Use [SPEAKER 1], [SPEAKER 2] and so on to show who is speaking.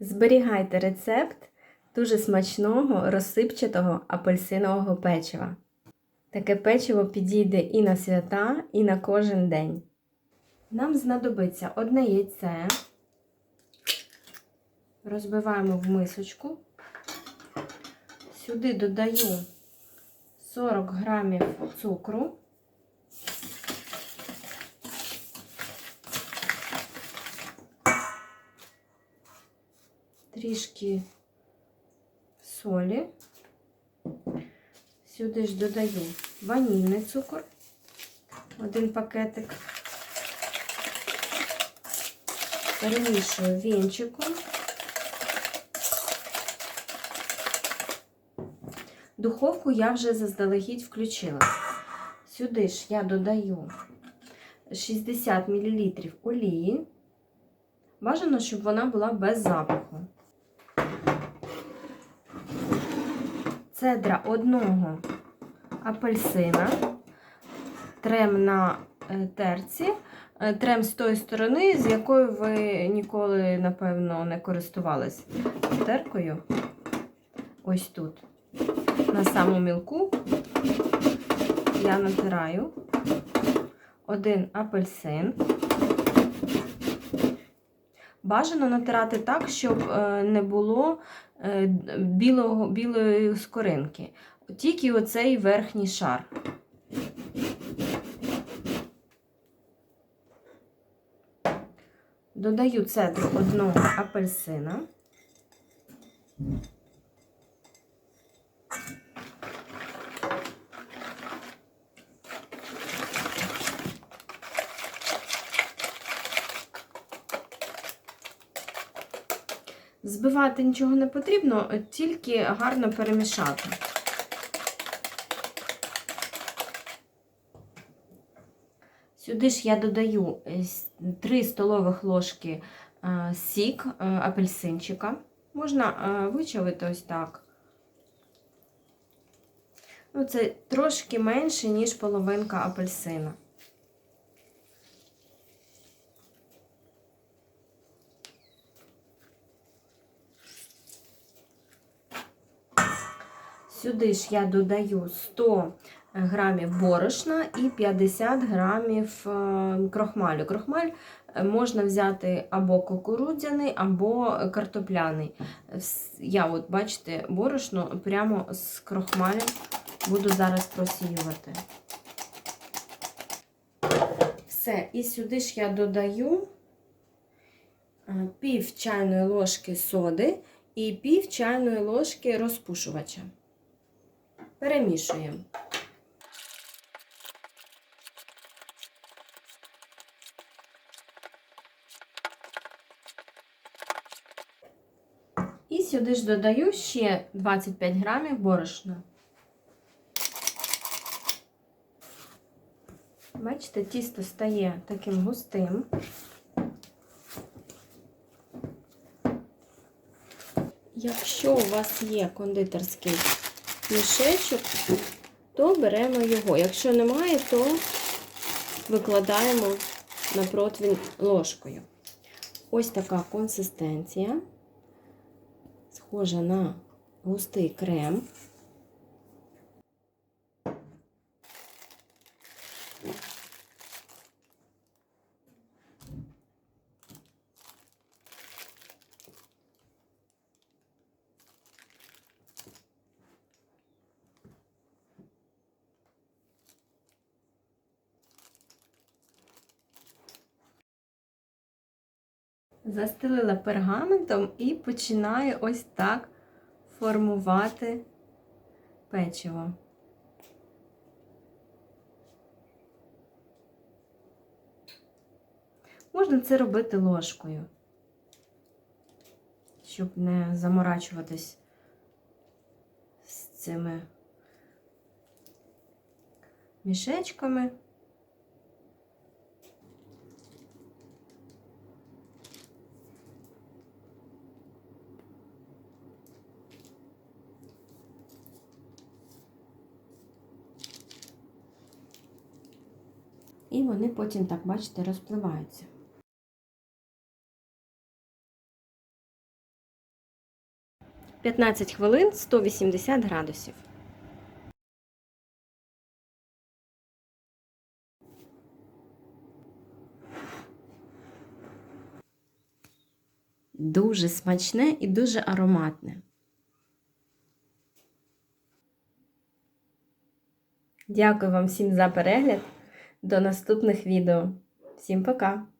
[SPEAKER 1] Зберігайте рецепт дуже смачного розсипчатого апельсинового печива. Таке печиво підійде і на свята, і на кожен день. Нам знадобиться одне яйце. Розбиваємо в мисочку. Сюди додаю 40 грамів цукру. Трішки солі. Сюди ж додаю ванільний цукор, один пакетик. Перемішую вінчиком. Духовку я вже заздалегідь включила. Сюди ж я додаю 60 мл олії. Бажано, щоб вона була без запаху. Цедра одного апельсина, трем на е, терці, е, трем з тої сторони, з якою ви ніколи, напевно, не користувались теркою. Ось тут. На саму мілку я натираю один апельсин. Бажано натирати так, щоб е, не було е, білого, білої скоринки. Тільки оцей верхній шар. Додаю цедру одного апельсина. Збивати нічого не потрібно, тільки гарно перемішати. Сюди ж я додаю 3 столових ложки е, сік е, апельсинчика. Можна е, вичавити ось так. Ну, Це трошки менше, ніж половинка апельсина. Сюди ж я додаю 100 грамів борошна і 50 грамів е, крохмалю. Крохмаль е, можна взяти або кукурудзяний, або картопляний. Я, от, бачите, борошно прямо з крохмалем буду зараз просіювати. Все, і сюди ж я додаю е, пів чайної ложки соди і пів чайної ложки розпушувача. Перемішуємо. І сюди ж додаю ще 25 грамів борошна. Бачите, тісто стає таким густим. Якщо у вас є кондитерський мішечок, то беремо його. Якщо немає, то викладаємо на противень ложкою. Ось така консистенція, схожа на густий крем. Застелила пергаментом і починаю ось так формувати печиво. Можна це робити ложкою, щоб не заморачуватись з цими мішечками. І вони потім, так, бачите, розпливаються. 15 хвилин 180 градусів. Дуже смачне і дуже ароматне. Дякую вам всім за перегляд. До наступних відео. Всім пока!